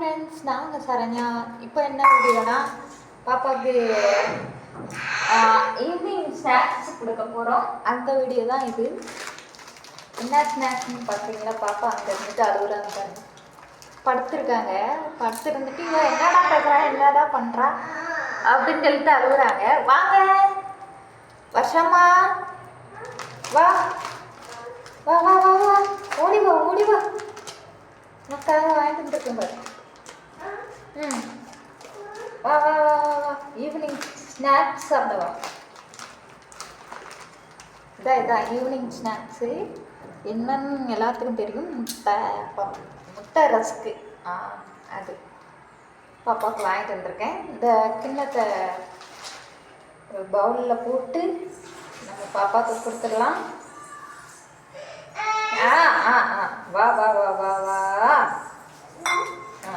Friends நாங்கள் சரண்யா. இப்போ என்ன வீடியோனா பாப்பாவுக்கு ஈவினிங் ஸ்நாக்ஸ் கொடுக்க போகிறோம் அந்த வீடியோ தான் இது. என்ன ஸ்நாக்ஸ்னு பார்த்தீங்களா பாப்பா அங்கே இருந்துட்டு அழுகுறாங்க பாருங்க. படுத்துருக்காங்க. படுத்துருந்துட்டு இவன் என்னடா பேசுறா என்னடா பண்ணுறா அப்படின்னு சொல்லிட்டு அழுகுறாங்க வாங்க. வருஷமா வா. வா வா வா வா. ஓடிவா ஓடிவா ஓடி உனக்காக வாங்கிட்டு வந்துருக்கேன் பாரு. வா வா வா வா வா. ஈவினிங் ஸ்நாக்ஸ் சாப்பிடவா? இதான் இதான் ஈவினிங் ஸ்நாக்ஸு என்னன்னு எல்லாத்துக்கும் தெரியும். முட்டை முட்டை ரஸ்க்கு ஆ அது. பாப்பாவுக்கு வாங்கிட்டு வந்திருக்கேன். இந்த கிண்ணத்தை ஒரு பவுலில் போட்டு நம்ம பாப்பாவுக்கு கொடுத்துடலாம். ஆ ஆ ஆ. வா வா வா வா வா. ஆ.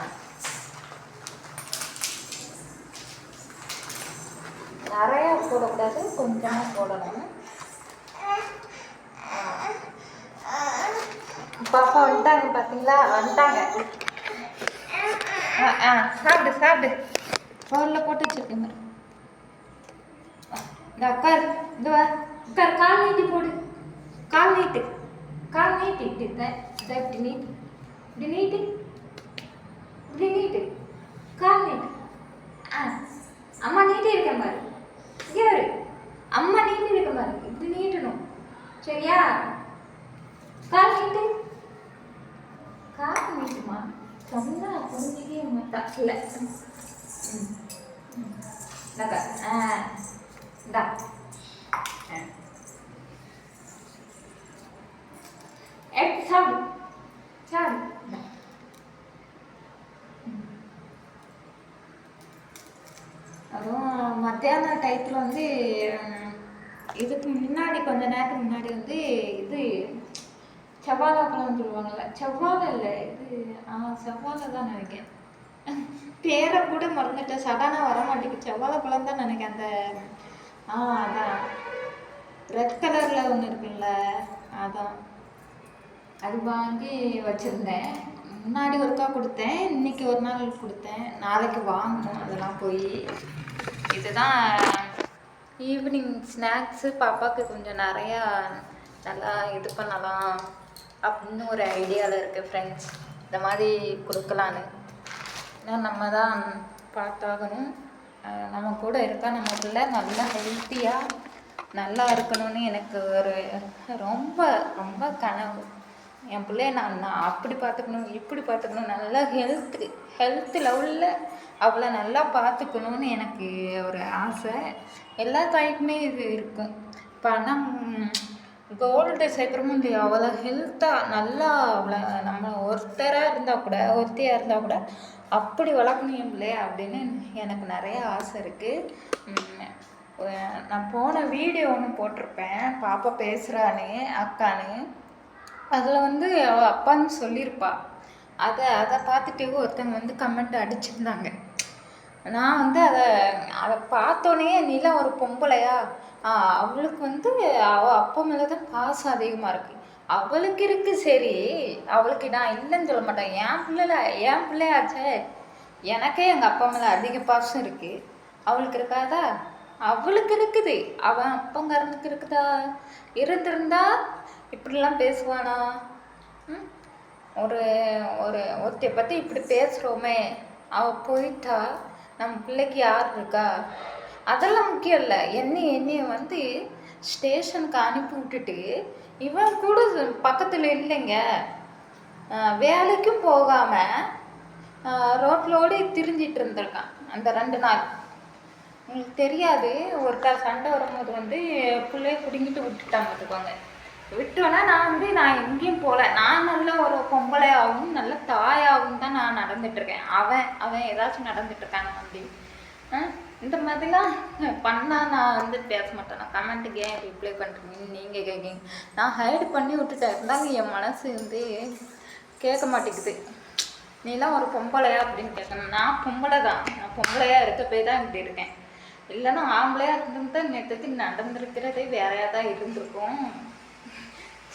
நிறையா போடக்கூடாது கொஞ்சமாக போடணும். பாப்பா வந்துட்டாங்க பார்த்தீங்களா வந்துட்டாங்க. ஆ ஆ சாப்பிடு சாப்பிடு. பவுலில் போட்டு வச்சிருக்கேன் இந்த உட்கார் இது வா. உட்கார் கால் நீட்டி போடு. கால் நீட்டு. கால் நீட்டு. இப்படி இருக்கேன் இதை இப்படி நீட்டு. இப்படி நீட்டு. இப்படி நீட்டு. கால் நீட்டு. ஆ அம்மா நீட்டே இருக்கேன் பாரு. இங்கே வரு. அம்மா நீண்டு இருக்க மாதிரி இப்படி நீட்டணும். சரியா? கால் நீட்டு. கால் நீட்டுமா? சொன்னா புரிஞ்சுக்கவே மாட்டா இல்லை ஆ. இந்தா ஆ எடுத்து சாப்பிடு சாப்பிடு இந்தா. ம். அதுவும் மத்தியான டயத்தில் வந்து இதுக்கு முன்னாடி கொஞ்ச நேரத்துக்கு முன்னாடி வந்து இது செவ்வாழை பழம் சொல்லுவாங்கல்ல செவ்வாழை இல்லை இது ஆ செவ்வாழை தான் நினைக்கிறேன் பேரை கூட மறந்துட்டேன் சடனாக வர மாட்டேங்குது. செவ்வாழை பழம் தான் நினைக்கிறேன் அந்த ஆ அதான். ரெட் கலரில் ஒன்று இருக்குல்ல அதான். அது வாங்கி வச்சுருந்தேன். முன்னாடி ஒருக்கா கொடுத்தேன் இன்னைக்கு ஒரு நாள் கொடுத்தேன். நாளைக்கு வாங்கணும் அதெல்லாம் போய். இதுதான் ஈவினிங் ஸ்நாக்ஸு பாப்பாவுக்கு கொஞ்சம் நிறையா நல்லா இது பண்ணலாம் அப்படின்னு ஒரு ஐடியாவில் இருக்குது ஃப்ரெண்ட்ஸ் இந்த மாதிரி கொடுக்கலான்னு. ஏன்னா நம்ம தான் பார்த்தாகணும். நம்ம கூட இருக்கா நம்ம பிள்ளை நல்லா ஹெல்த்தியாக நல்லா இருக்கணும்னு எனக்கு ஒரு ரொம்ப ரொம்ப கனவு. என் பிள்ளைய நான் நான் அப்படி பார்த்துக்கணும் இப்படி பார்த்துக்கணும். நல்லா ஹெல்த்து ஹெல்த் லெவலில் அவளை நல்லா பார்த்துக்கணும்னு எனக்கு ஒரு ஆசை. எல்லா தாய்க்குமே இது இருக்கும். பணம் கோல்டு சேர்க்குறமும் இல்லையா அவளை ஹெல்த்தாக நல்லா அவளை நம்ம ஒருத்தராக இருந்தால் கூட ஒருத்தியாக இருந்தால் கூட அப்படி வளர்க்கணும் என் பிள்ளைய அப்படின்னு எனக்கு நிறைய ஆசை இருக்குது நான் போன வீடியோ ஒன்று போட்டிருப்பேன். பாப்பா பேசுகிறான்னு அக்கான்னு. அதில் வந்து அவள் அப்பான்னு சொல்லியிருப்பா. அதை அதை பார்த்துட்டு ஒருத்தங்க வந்து கமெண்ட் அடிச்சிருந்தாங்க. நான் வந்து அதை அதை பார்த்தோன்னே நிலம் ஒரு பொம்பளையா? ஆ, அவளுக்கு வந்து அவள் அப்பா மேலே தான் பாசம் அதிகமாக இருக்குது அவளுக்கு இருக்கு சரி. அவளுக்கு நான் இல்லைன்னு சொல்ல மாட்டேன். என் பிள்ளைல என் பிள்ளையாச்சே. எனக்கே எங்கள் அப்பா மேலே அதிக பாசம் இருக்குது அவளுக்கு இருக்காதா? அவளுக்கு இருக்குது. அவன் அப்பங்காரனுக்கு இருக்குதா? இருந்திருந்தா இப்படிலாம் பேசுவானா? ம்? ஒரு ஒரு ஒருத்தைய பற்றி இப்படி பேசுகிறோமே அவள் போயிட்டா நம்ம பிள்ளைக்கு யார் இருக்கா? அதெல்லாம் முக்கியம் இல்லை. என்னை என்னைய வந்து ஸ்டேஷனுக்கு அனுப்பி விட்டுட்டு இவன் கூட பக்கத்தில் இல்லைங்க. வேலைக்கும் போகாமல் ரோட்லோடி திரிஞ்சிட்டு இருந்திருக்கான் அந்த ரெண்டு நாள். உங்களுக்கு தெரியாது ஒருத்தர் சண்டை வரும்போது வந்து பிள்ளைய பிடுங்கிட்டு விட்டுட்டாங்க பார்த்துக்கோங்க. விட்டோன்னா நான் வந்து நான் எங்கேயும் போகல நான் நல்ல ஒரு பொம்பளையாகவும் நல்ல தாயாகவும் தான் நான் நடந்துட்டு இருக்கேன் அவன் அவன் ஏதாச்சும் நடந்துட்டு இருக்காங்க அப்படி இந்த மாதிரிலாம் பண்ணால் நான் வந்து பேச மாட்டேன். நான் கமெண்ட்டுக்கு ஏன் ரிப்ளை பண்ணுறீங்கன்னு நீங்கள் கேட்குறீங்க நான் ஹைட் பண்ணி விட்டுட்டேன். இருந்தாங்க என் மனசு வந்து கேட்க மாட்டேங்குது. நீலாம் ஒரு பொம்பளையா அப்படின்னு கேட்கணும் நான் பொம்பளை தான். நான் பொம்பளையா இருக்க போய் தான் இப்படி இருக்கேன். இல்லைன்னா ஆம்பளையா இருந்திருந்தா நேற்றுக்கு நடந்திருக்கிறதே வேறையாக தான் இருந்திருக்கும்.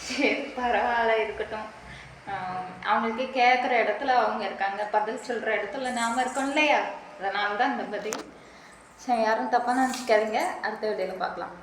சரி பரவாயில்ல இருக்கட்டும். அவங்களுக்கு கேட்குற இடத்துல அவங்க இருக்காங்க. பதில் சொல்கிற இடத்துல நாம் இருக்கோம் இல்லையா? அதனால தான் இந்த பதில். சரி யாரும் தப்பாக நினச்சிக்காதீங்க. அடுத்த வீடியோவில் பார்க்கலாம்.